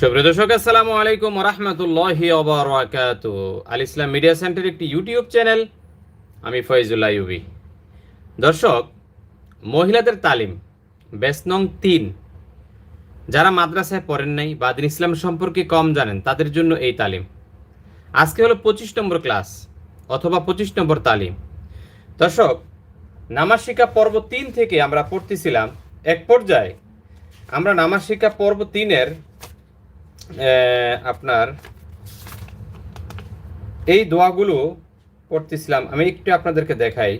সুপ্রিয় দর্শক, আসসালামু আলাইকুম রহমতুল্লাহি ওবরাকাত। আল ইসলাম মিডিয়া সেন্টার একটি ইউটিউব চ্যানেল, আমি ফয়জুল্লাহ ইউবি দর্শক, মহিলাদের তালিম ব্যাস নং তিন। যারা মাদ্রাসায় পড়েন নাই বা দিন ইসলাম সম্পর্কে কম জানেন, তাদের জন্য এই তালিম। আজকে হলো পঁচিশ নম্বর ক্লাস অথবা পঁচিশ নম্বর তালিম। দর্শক, নামাজ শিক্ষা পর্ব তিন থেকে আমরা পড়তেছিলাম, এক পর্যায়ে আমরা নামাজ শিক্ষা পর্ব তিনের আপনার এই দোয়াগুলো পড়তেছিলাম, আমি একটু আপনাদেরকে দেখাই।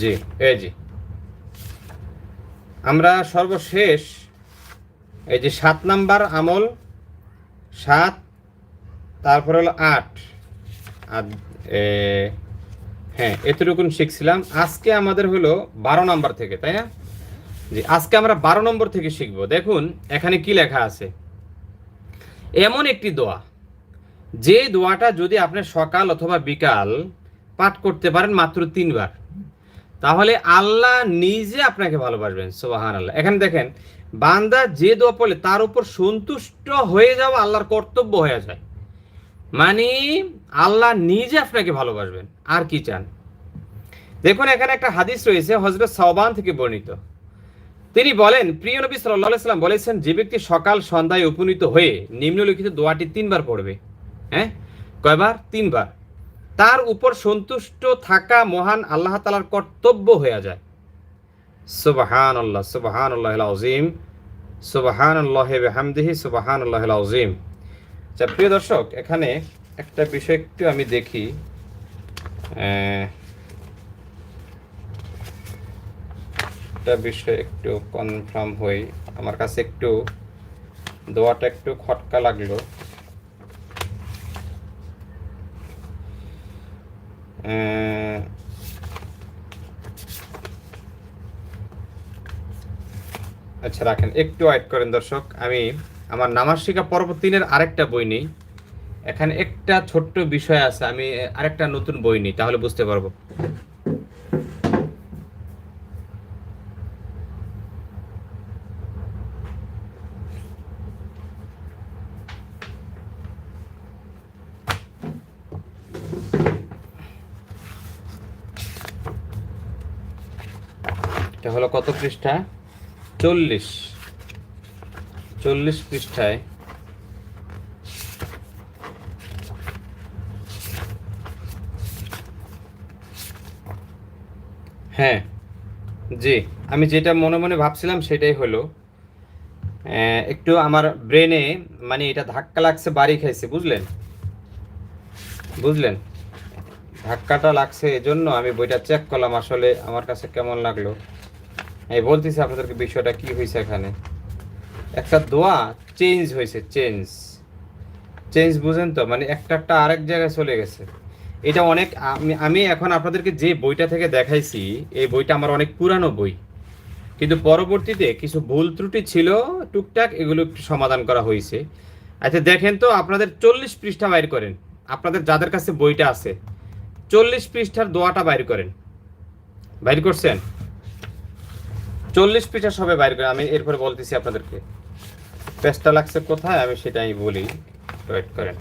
জি এই জি। আমরা সর্বশেষ এই যে সাত নাম্বার আমল, সাত, তারপর হলো আট। আর হ্যাঁ এতটুকুন শিখছিলাম। আজকে আমাদের হলো বারো নম্বর থেকে, তাই না? জি, আজকে আমরা বারো নম্বর থেকে শিখব। দেখুন, এখানে কি লেখা আছে? এমন একটি দোয়া। যে দোয়াটা যদি আপনি সকাল অথবা বিকাল পাঠ করতে পারেন মাত্র তিনবার, তাহলে আল্লাহ নিজে আপনাকে ভালোবাসবেন সোবাহান আল্লাহ এখানে দেখেন, বান্দা যে দোয়া পড়লে তার উপর সন্তুষ্ট হয়ে যাওয়া আল্লাহর কর্তব্য হয়ে যায়। মানে আল্লাহ নিজে আপনাকে ভালোবাসবেন। আর কি চান? দেখুন, এখানে একটা হাদিস রয়েছে হজরত সাওবান থেকে বর্ণিত। তিনি বলেন, প্রিয় নবী সাল্লাম বলেছেন, যে ব্যক্তি সকাল সন্ধ্যায় উপনীত হয়ে নিম্নলিখিত দোয়াটি তিনবার পড়বে। হ্যাঁ? কয়বার? তিনবার। তার উপর সন্তুষ্ট থাকা মহান আল্লাহ তালার কর্তব্য হয়ে যায়। সুবাহান আল্লাহ সুবাহান আল্লাহ আজিম সুবাহান আল্লাহ হামদিহি সুবাহান আল্লাহ আজিম আচ্ছা প্রিয় দর্শক, এখানে একটা বিষয় একটু আমি দেখি। একটা বিষয় একটু কনফার্ম হই। আমার কাছে একটু দোয়াটা একটু খটকা লাগল। আচ্ছা রাখেন, একটু ওয়েট করেন দর্শক। আমি আমার নামাজ শিখা পর্ব তিনের আরেকটা বই নেই। এখানে একটা ছোট্ট বিষয় আছে, আমি আরেকটা নতুন বই নিই, তাহলে বুঝতে পারব। এটা হলো কত পৃষ্ঠা? চল্লিশ। চল্লিশ পৃষ্ঠায়। হ্যাঁ জি, আমি যেটা মনে মনে ভাবছিলাম সেটাই হলো একটু আমার ব্রেনে মানে এটা ধাক্কা লাগছে, বাড়ি খাইছে, বুঝলেন? বুঝলেন? ধাক্কাটা লাগছে এজন্য আমি বইটা চেক করলাম, আসলে আমার কাছে কেমন লাগল। আমি বলতেছি আপনাদেরকে বিষয়টা কি হয়েছে এখানে। একটা দোয়া চেঞ্জ হয়েছে চেঞ্জ চেঞ্জ বুঝেন তো? মানে একটা একটা আরেক জায়গায় চলে গেছে। এটা অনেক, আমি আমি এখন আপনাদেরকে যে বইটা থেকে দেখাইছি, এই বইটা আমার অনেক পুরানো বই। কিন্তু পরবর্তীতে কিছু ভুল ত্রুটি ছিল, টুকটাক এগুলো সমাধান করা হয়েছে। আচ্ছা দেখেন তো, আপনাদের চল্লিশ পৃষ্ঠা বাইর করেন। আপনাদের যাদের কাছে বইটা আছে, চল্লিশ পৃষ্ঠার দোয়াটা বাইর করেন। বাইর করছেন? চল্লিশ পৃষ্ঠা সবে বাইর করে, আমি এরপরে বলতেছি আপনাদেরকে। পেজটা লাগছে কোথায়? আমি সেটাই বলি। ওয়েট করেন।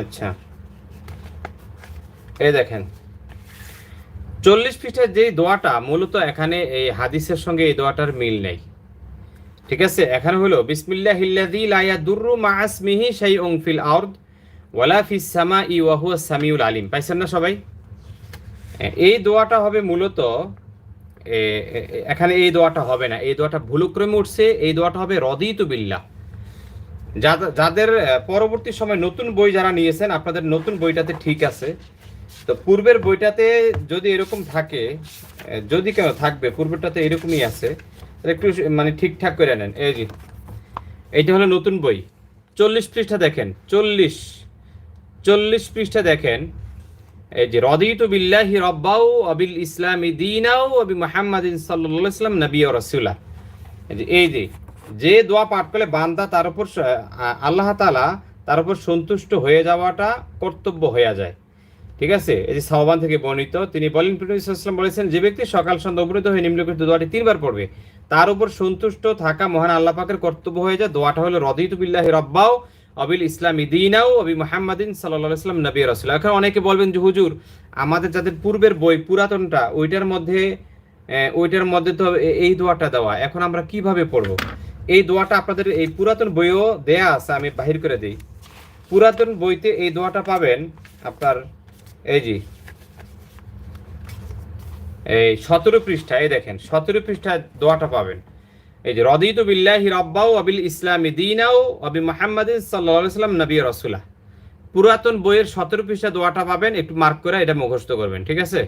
আচ্ছা। এই দেখেন। চল্লিশ ফিটের যে দোয়াটা, মূলত এখানে এই হাদিসের সঙ্গে এই দোয়াটার মিল নেই। ঠিক আছে? এখানে হলো বিসমিল্লাহ হিল্লাযী লা ইয়াদুররু মা ইসমিহি শাইউন ফিল আরদ ওয়ালা ফিস সামাই ওয়া হুয়া সামিউল আলিম। পাইছেন না সবাই? এই দোয়াটা হবে মূলত এখানে এই দোয়াটা হবে না। এই দোয়াটা ভুলক্রমে উঠছে, এই দোয়াটা হবে রদিতু বিল্লাহ। যাদের পরবর্তী সময় নতুন বই যারা নিয়েছেন, আপনাদের নতুন বইটাতে ঠিক আছে। তো পূর্বের বইটাতে যদি এরকম থাকে যদি কেন থাকবে পূর্বেরটাতে এরকমই আছে একটু মানে ঠিকঠাক করে নেন। এই যে, এইটা হলো নতুন বই। চল্লিশ পৃষ্ঠা দেখেন, চল্লিশ চল্লিশ পৃষ্ঠা দেখেন। এই যে, রদিতু বিল্লাহি রব্বাউ অবিল ইসলামি দিনাও অবি মোহাম্মদিন সাল্লাল্লাহু আলাইহি সাল্লাম নবী ও রসুল্লাহ এই যে যে দোয়া পাঠ করলে বান্দা তার উপর আল্লাহ তালা তার উপর সন্তুষ্ট হয়ে যাওয়াটা কর্তব্য হয়ে যায়। ঠিক আছে? এই যে সাহবান থেকে বর্ণিত, তিনি বলেন ইসলাম বলেছেন, যে ব্যক্তি সকাল সন্ধ্যা উপনীত হয়ে নিম্নলিখিত দোয়াটি তিনবার পড়বে, তার উপর সন্তুষ্ট থাকা মহান আল্লাহ পাকের কর্তব্য হয়ে যায়। দোয়াটা হলো, রদিতু বিল্লাহি রব্বাও অবিল ইসলাম ইদিনাও অবি মোহাম্মদিন সাল্লাহ ইসলাম নবী রসুল। এখন অনেকে বলবেন যে, হুজুর, আমাদের যাদের পূর্বের বই পুরাতনটা, ওইটার মধ্যে ওইটার মধ্যে তো এই দোয়াটা দেওয়া, এখন আমরা কীভাবে পড়ব? এই দোয়াটা আপনাদের, এই পুরাতন বইও দেয়া আছে, আমি বাহির করে দিই। পুরাতন বইতে এই দোয়াটা পাবেন আপনার এই জি। এই সতেরো পৃষ্ঠা, এই দেখেন, সতেরো পৃষ্ঠায় দোয়াটা পাবেন। এই যে, রদিত বিল্লাহি রব্বাও আবিল ইসলামী দিনাও আবি মোহাম্মদিন সাল্লাহ সাল্লাম নবী রসুল্লাহ পুরাতন বইয়ের সতেরো পৃষ্ঠা দোয়াটা পাবেন, একটু মার্ক করে এটা মুখস্থ করবেন, ঠিক আছে?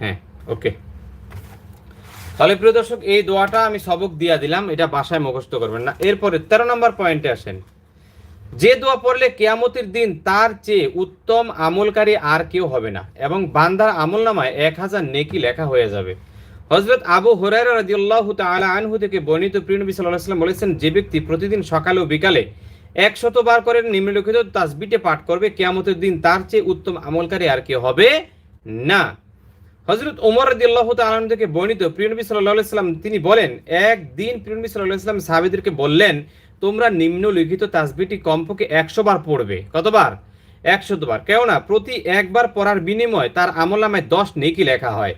হ্যাঁ ওকে। তাহলে প্রিয় দর্শক, এই দোয়াটা আমি সবক দিয়া দিলাম, এটা বাসায় মুখস্থ করবেন না। এরপরে তেরো নম্বর পয়েন্টে আসেন। যে দোয়া পড়লে কেয়ামতের দিন তার চেয়ে উত্তম আমলকারী আর কেউ হবে না এবং বান্দার আমল নামায় এক হাজার নেকি লেখা হয়ে যাবে। হজরত আবু হুরায়রা রাদিয়াল্লাহু তাআলা আনহু থেকে বর্ণিত প্রিয় নবী সাল্লাল্লাহু আলাইহি বলেছেন, যে ব্যক্তি প্রতিদিন সকালে ও বিকালে একশত বার করে নিম্নলিখিত তাসবিটে পাঠ করবে, কেয়ামতের দিন তার চেয়ে উত্তম আমলকারী আর কেউ হবে না। হজরত ওমর রাদিয়াল্লাহু তাআলা আনহু থেকে বর্ণিত প্রিয় নবী সাল্লাল্লাহু আলাইহি ওয়াসাল্লাম তিনি বলেন, একদিন প্রিয় নবী সাল্লাল্লাহু আলাইহি ওয়াসাল্লাম সাহাবীদেরকে বললেন তোমরা নিম্নলিখিত তাসবিটি কমপক্ষে একশো বার পড়বে। কতবার? একশত বার কেননা প্রতি একবার পড়ার বিনিময় তার আমলামায় দশ নেকি লেখা হয়।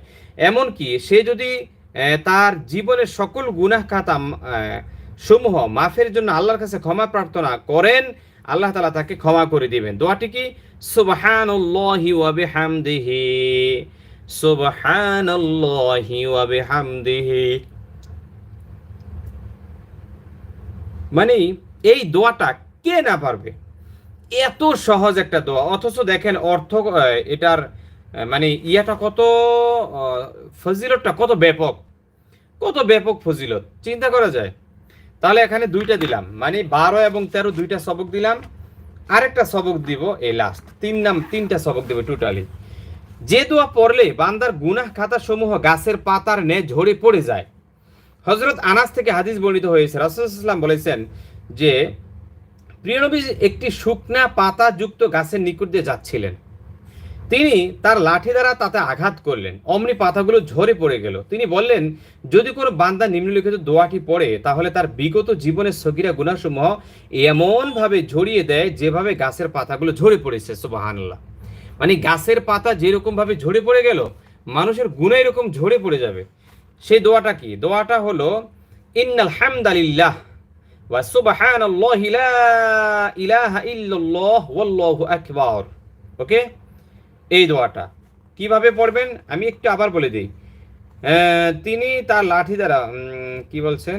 এমনকি সে যদি তার জীবনের সকল গুনাহ খাতা সমূহ মাফের জন্য আল্লাহর কাছে ক্ষমা প্রার্থনা করেন, আল্লাহ তালা তাকে ক্ষমা করে দিবেন। দোয়াটি কি? সুবহানাল্লাহি ওয়া বিহামদিহি। সুবহানাল্লাহি মানে এই দোয়াটা কে না পারবে? এত সহজ একটা দোয়া। অথচ দেখেন অর্থ এটার মানে ইয়াটা কত ফজিলতটা কত ব্যাপক। কত ব্যাপক ফজিলত। চিন্তা করা যায়। তাহলে এখানে দুইটা দিলাম। মানে বারো এবং তেরো, দুইটা সবক দিলাম। আরেকটা সবক দিব এই লাস্ট তিন নাম, তিনটা সবক দিব টোটালি যে দোয়া পড়লে বান্দার গুনাহ খাতা সমূহ গাছের পাতার নে ঝরে পড়ে যায়। হজরত আনাস থেকে হাদিস বর্ণিত হয়েছে। রাসুলাম বলেছেন যে প্রিয়নবী একটি শুকনা পাতা যুক্ত গাছের নিকট দিয়ে যাচ্ছিলেন। তিনি তার লাঠি দ্বারা তাতে আঘাত করলেন। অমনি পাতাগুলো ঝরে পড়ে গেল। তিনি বললেন, যদি কোনো বান্দা নিম্নলিখিত দোয়াটি পড়ে, তাহলে তার বিগত জীবনের সগিরা গুণাসমূহ এমনভাবে ঝরিয়ে দেয় যেভাবে গাছের পাতাগুলো ঝরে পড়েছে। সুবাহান্লাহ মানে গাছের পাতা যেরকমভাবে ঝরে পড়ে গেল, মানুষের গুণা এরকম ঝরে পড়ে যাবে। সেই দোয়াটা কি? দোয়াটা হলো, ইন্নাল হামদালিল্লাহ ওয়া সুবহানাল্লাহি লা ইলাহা ইল্লাল্লাহ ওয়াল্লাহু আকবার। ওকে এই দোয়াটা। কীভাবে পড়বেন? আমি একটু আবার বলে দিই। তিনি তার লাঠি দ্বারা কি বলছেন?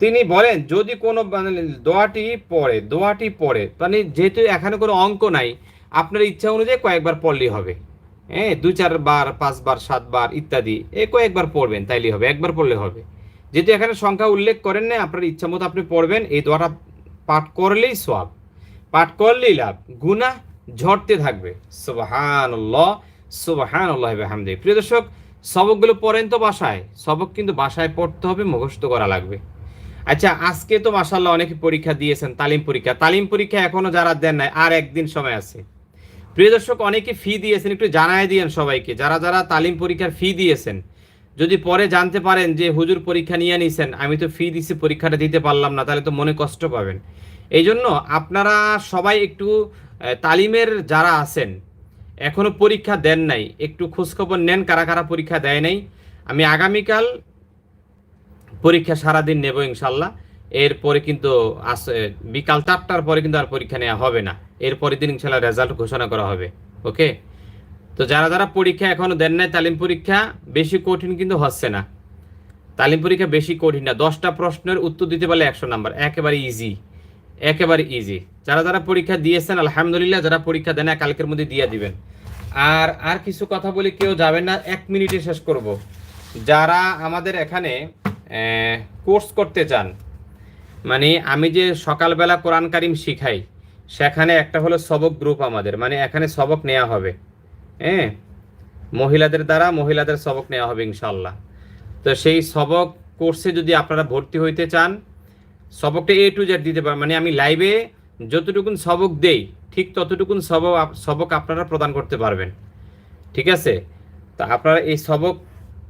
তিনি বলেন, যদি কোনো মানে দোয়াটি পড়ে দোয়াটি পড়ে মানে যেহেতু এখানে কোনো অঙ্ক নাই, আপনার ইচ্ছা অনুযায়ী কয়েকবার পড়লেই হবে। হ্যাঁ দুই চারবার পাঁচবার সাতবার ইত্যাদি। এ, কয়েকবার পড়বেন, তাইলেই হবে, একবার পড়লে হবে। যেহেতু এখানে সংখ্যা উল্লেখ করেন না, আপনার ইচ্ছা মতো আপনি পড়বেন, এই দোয়াটা পাঠ করলেই সব পাঠ করলেই লাভ, গুনাহ ঝরতে থাকবে। সুবহানাল্লাহ সুবহানাল্লাহ বিহামদি প্রিয় দর্শক, সবকগুলো পড়েন তো বাসায়, সবক কিন্তু বাসায় পড়তে হবে, মুখস্থ করা লাগবে। আচ্ছা আজকে তো মাসাল্লাহ অনেকে পরীক্ষা দিয়েছেন, তালিম পরীক্ষা। তালিম পরীক্ষা এখনও যারা দেন নাই, আর একদিন সময় আছে। প্রিয় দর্শক, অনেকে ফি দিয়েছেন, একটু জানায় দিয়েন সবাইকে। যারা যারা তালিম পরীক্ষার ফি দিয়েছেন, যদি পরে জানতে পারেন যে হুজুর পরীক্ষা নিয়ে নিছেন, আমি তো ফি দিছি, পরীক্ষাটা দিতে পারলাম না, তাহলে তো মনে কষ্ট পাবেন। এই জন্য আপনারা সবাই একটু তালিমের যারা আছেন, এখনও পরীক্ষা দেন নাই, একটু খোঁজখবর নেন, কারা কারা পরীক্ষা দেয় নাই। আমি আগামীকাল পরীক্ষা সারাদিন নেব ইনশাল্লাহ। এরপরে কিন্তু বিকাল চারটার পরে কিন্তু আর পরীক্ষা নেওয়া হবে না। এরপরের দিন ইনশাল্লাহ রেজাল্ট ঘোষণা করা হবে ওকে তো যারা যারা পরীক্ষা এখনও দেন নাই, তালিম পরীক্ষা বেশি কঠিন কিন্তু হচ্ছে না। তালিম পরীক্ষা বেশি কঠিন না, দশটা প্রশ্নের উত্তর দিতে পারলে একশো নাম্বার, একেবারে ইজি একেবারে ইজি যারা যারা পরীক্ষা দিয়েছেন, আলহামদুলিল্লাহ, যারা পরীক্ষা দেন কালকের মধ্যে দিয়ে দিবেন। আর আর কিছু কথা বলে কেউ যাবেন না, এক মিনিটে শেষ করব। যারা আমাদের এখানে কোর্স করতে চান মানে আমি যে সকালবেলা কোরআন কারিম শিখাই সেখানে একটা হলো সবক গ্রুপ আমাদের মানে এখানে সবক নেওয়া হবে। হ্যাঁ? মহিলাদের দ্বারা মহিলাদের সবক নেওয়া হবে ইনশাল্লাহ তো সেই সবক কোর্সে যদি আপনারা ভর্তি হইতে চান, সবকটা এ টু জেড দিতে পারেন মানে আমি লাইভে যতটুকুন সবক দেই, ঠিক ততটুকুন সবক সবক আপনারা প্রদান করতে পারবেন। ঠিক আছে? তা আপনারা এই সবক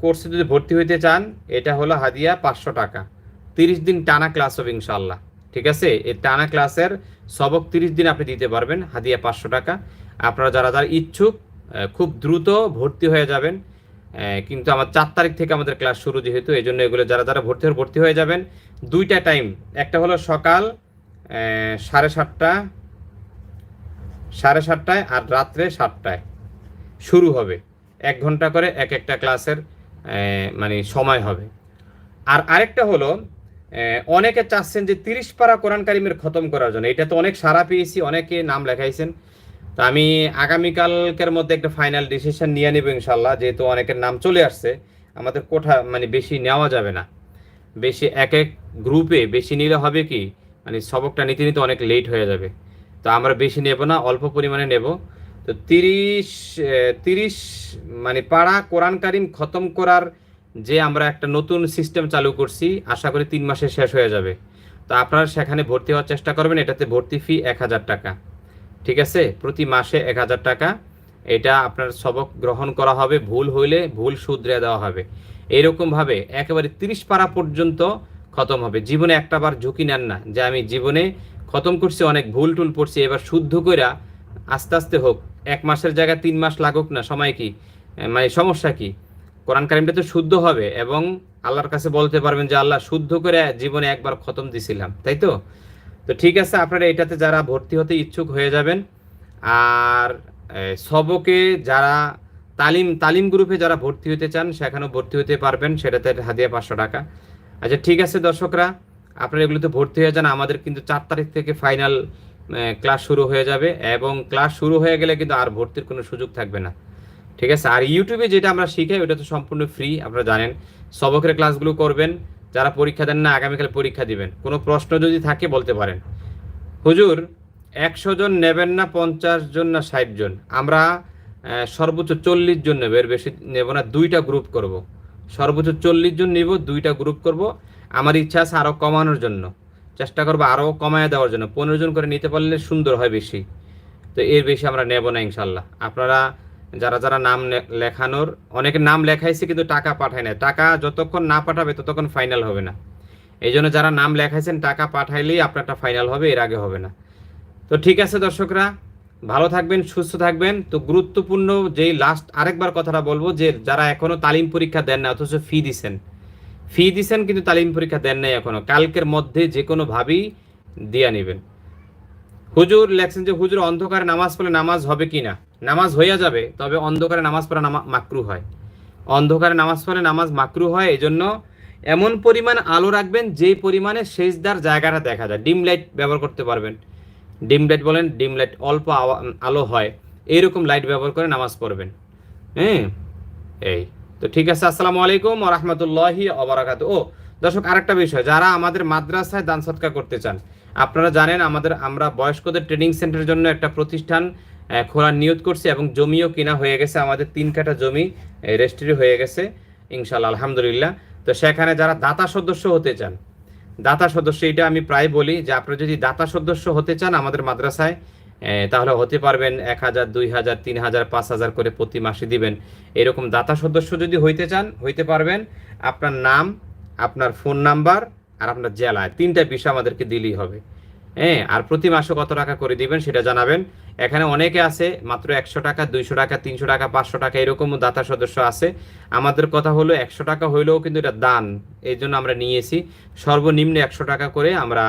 কোর্সে যদি ভর্তি হইতে চান, এটা হলো হাদিয়া পাঁচশো টাকা। তিরিশ দিন টানা ক্লাস হবে ইনশাল্লাহ ঠিক আছে? এই টানা ক্লাসের সবক তিরিশ দিন আপনি দিতে পারবেন, হাদিয়া পাঁচশো টাকা। আপনারা যারা যারা ইচ্ছুক খুব দ্রুত ভর্তি হয়ে যাবেন। কিন্তু আমার চার তারিখ থেকে আমাদের ক্লাস শুরু যেহেতু, এই জন্য এগুলো যারা যারা ভর্তি হয়ে ভর্তি হয়ে যাবেন, দুইটা টাইম। একটা হলো সকাল সাড়ে সাতটা, সাড়ে সাতটায় আর রাত্রে সাতটায়। শুরু হবে। এক ঘণ্টা করে এক একটা ক্লাসের মানে সময় হবে। আর আরেকটা হলো অনেকে চাচ্ছেন যে তিরিশ পারা কোরআন কারিমের খতম করার জন্য। এটা তো অনেক সারা পেয়েছি, অনেকে নাম লেখাইছেন। তো আমি আগামীকালকের মধ্যে একটা ফাইনাল ডিসিশন নিয়ে নেব ইনশাল্লাহ যেহেতু অনেকের নাম চলে আসছে। আমাদের কোঠা মানে বেশি নেওয়া যাবে না। বেশি এক এক গ্রুপে বেশি নিলে হবে কি? মানে সবকটা নিতে নিতে অনেক লেট হয়ে যাবে। তো আমরা বেশি নেব না, অল্প পরিমাণে নেব। তো তিরিশ তিরিশ মানে পাড়া কোরআন কারিম খতম করার যে আমরা একটা নতুন সিস্টেম চালু করছি, আশা করি তিন মাসে শেষ হয়ে যাবে। তো আপনারা সেখানে ভর্তি হওয়ার চেষ্টা করবেন, এটাতে ভর্তি ফি এক হাজার টাকা। ঠিক আছে? প্রতি মাসে এক হাজার টাকা। এটা আপনার সবক গ্রহণ করা হবে, ভুল হইলে ভুল শুধরে দেওয়া হবে। এইরকমভাবে একেবারে তিরিশ পারা পর্যন্ত খতম হবে। জীবনে একটাবার ঝুঁকি নেন না, যে আমি জীবনে খতম করছি, অনেক ভুল টুল পড়ছি, এবার শুদ্ধ কইরা আস্তে আস্তে হোক। এক মাসের জায়গায় তিন মাস লাগুক না, সময় কি? মানে সমস্যা কি? কোরআন কারিমটা তো শুদ্ধ হবে এবং আল্লাহর কাছে বলতে পারবেন যে আল্লাহ শুদ্ধ করে জীবনে একবার খতম দিছিলাম, তাই তো? তো ঠিক আছে, আপনারা এটাতে যারা ভর্তি হতে ইচ্ছুক হয়ে যাবেন। আর সবকে যারা তালিম তালিম গ্রুপে যারা ভর্তি হতে চান, সেখানেও ভর্তি হতে পারবেন, সেটাতে হাদিয়া পাঁচশো টাকা। আচ্ছা ঠিক আছে দর্শকরা, আপনারা এগুলোতে ভর্তি হয়ে যান, আমাদের কিন্তু চার তারিখ থেকে ফাইনাল ক্লাস শুরু হয়ে যাবে, এবং ক্লাস শুরু হয়ে গেলে কিন্তু আর ভর্তির কোনো সুযোগ থাকবে না। ঠিক আছে? আর ইউটিউবে যেটা আমরা শিখাই, ওটা তো সম্পূর্ণ ফ্রি আপনারা জানেন। সবকের ক্লাসগুলো করবেন, যারা পরীক্ষা দেন না, আগামীকাল পরীক্ষা দিবেন। কোনো প্রশ্ন যদি থাকে, বলতে পারেন। হুজুর, একশো জন নেবেন না, পঞ্চাশ জন না, ষাট জন? আমরা সর্বোচ্চ চল্লিশ জন নেব, এর বেশি নেব না, দুইটা গ্রুপ করব। সর্বোচ্চ চল্লিশ জন নিব, দুইটা গ্রুপ করব। আমার ইচ্ছা আছে আরও কমানোর জন্য। চেষ্টা করব আরও কমায় দেওয়ার জন্য। পনেরো জন করে নিতে পারলে সুন্দর হয় বেশি। তো এর বেশি আমরা নেব না, ইনশাল্লাহ। আপনারা যারা যারা নাম লেখানোর, অনেকে নাম লেখাইছে কিন্তু টাকা পাঠায় না টাকা যতক্ষণ না পাঠাবে ততক্ষণ ফাইনাল হবে না। এই জন্য যারা নাম লেখাইছেন, টাকা পাঠাইলেই আপনারটা ফাইনাল হবে, এর আগে হবে না। তো ঠিক আছে দর্শকরা, ভালো থাকবেন, সুস্থ থাকবেন। তো গুরুত্বপূর্ণ যেই লাস্ট আরেকবার কথাটা বলব যে, যারা এখনও তালিম পরীক্ষা দেন না অথচ ফি দিছেন। ফি দিছেন কিন্তু তালিম পরীক্ষা দেন নাই এখনও। কালকের মধ্যে যে কোনো ভাবেই দিয়া নেবেন। হুজুর লেখছেন যে, হুজুর, অন্ধকারে নামাজ পড়লে নামাজ হবে কি না? নামাজ হইয়া যাবে, তবে অন্ধকারে নামাজ পড়া নামা মাকরু হয়। অন্ধকারে নামাজ পড়লে নামাজ মাকরু হয়, এজন্য এমন পরিমাণ আলো রাখবেন যেই পরিমাণে সেজদার জায়গাটা দেখা যায়। ডিম লাইট ব্যবহার করতে পারবেন। ডিম লাইট বলেন, ডিম লাইট অল্প আলো হয় এইরকম লাইট ব্যবহার করে নামাজ পড়বেন। হ্যাঁ? এই। তো ঠিক আছে, আসসালামু আলাইকুম রহমতুল্লাহি অবরাকাত ও, দর্শক, আরেকটা বিষয়, যারা আমাদের মাদ্রাসায় দান সৎকার করতে চান, আপনারা জানেন আমাদের, আমরা বয়স্কদের ট্রেনিং সেন্টারের জন্য একটা প্রতিষ্ঠান খোলার নিয়ত করছি এবং জমিও কিনা হয়ে গেছে। আমাদের তিন কাঠা জমি রেজিস্ট্রি হয়ে গেছে ইনশাল্লাহ আলহামদুলিল্লাহ। তো সেখানে যারা দাতা সদস্য হতে চান, দাতা সদস্য, এটা আমি প্রায় বলি যে আপনি যদি দাতা সদস্য হতে চান আমাদের মাদ্রাসায় তাহলে হতে পারবেন এক হাজার, দুই হাজার, তিন হাজার, পাঁচ হাজার করে প্রতি মাসে দিবেন। এরকম দাতা সদস্য যদি হইতে চান, হইতে পারবেন। আপনার নাম, আপনার ফোন নাম্বার আর আপনার জেলায়, তিনটা বিষয় আমাদেরকে দিলেই হবে। হ্যাঁ আর প্রতি মাসে কত টাকা করে দিবেন সেটা জানাবেন। এখানে অনেকে আছে মাত্র একশো টাকা দুইশো টাকা তিনশো টাকা পাঁচশো টাকা এরকমও দাতা সদস্য আছে। আমাদের কথা হলো একশো টাকা হইলেও কিন্তু এটা দান এই জন্য আমরা নিয়েছি। সর্বনিম্ন একশো টাকা করে আমরা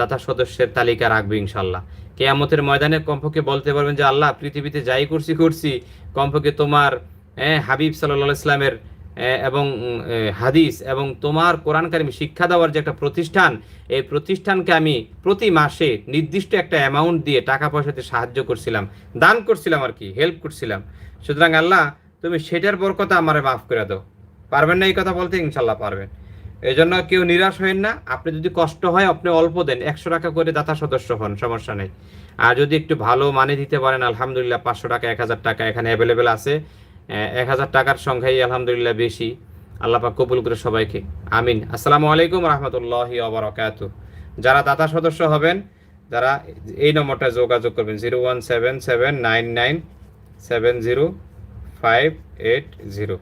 দাতা সদস্যের তালিকা রাখব ইনশাল্লাহ। কেয়ামতের ময়দানে কমপক্ষে বলতে পারবেন যে আল্লাহ পৃথিবীতে যাই করছি করছি কমপক্ষে তোমার হ্যাঁ, হাবিব সাল্লাহ ইসলামের এবং হাদিস এবং তোমার কোরআন কারিম শিক্ষা দেওয়ার যে একটা প্রতিষ্ঠান, এই প্রতিষ্ঠানকে আমি প্রতি মাসে নির্দিষ্ট একটা অ্যামাউন্ট দিয়ে টাকা পয়সাতে সাহায্য করছিলাম, দান করছিলাম আর কি হেল্প করছিলাম। সুতরাং আল্লাহ, তুমি সেটার বরকতা আমারে মাফ করে দাও। পারবেন না এই কথা বলতে ইনশাল্লাহ পারবেন। এই জন্য কেউ নিরাশ হবেন না, আপনি যদি কষ্ট হয়, আপনি অল্প দেন, একশো টাকা করে দাতা সদস্য হন, সমস্যা নেই। আর যদি একটু ভালো মানে দিতে পারেন, আলহামদুলিল্লাহ, পাঁচশো টাকা, এক হাজার টাকা এখানে অ্যাভেলেবেল আছে। এক হাজার টাকার সংখ্যাই আলহামদুলিল্লাহ বেশি। আল্লাহ পাক কবুল করে সবাইকে। আমিন। আসসালামু আলাইকুম রহমতুল্লাহি অবরাকাত যারা দাতা সদস্য হবেন তারা এই নম্বরটা যোগাযোগ করবেন, zero one seven seven nine nine seven zero five eight zero.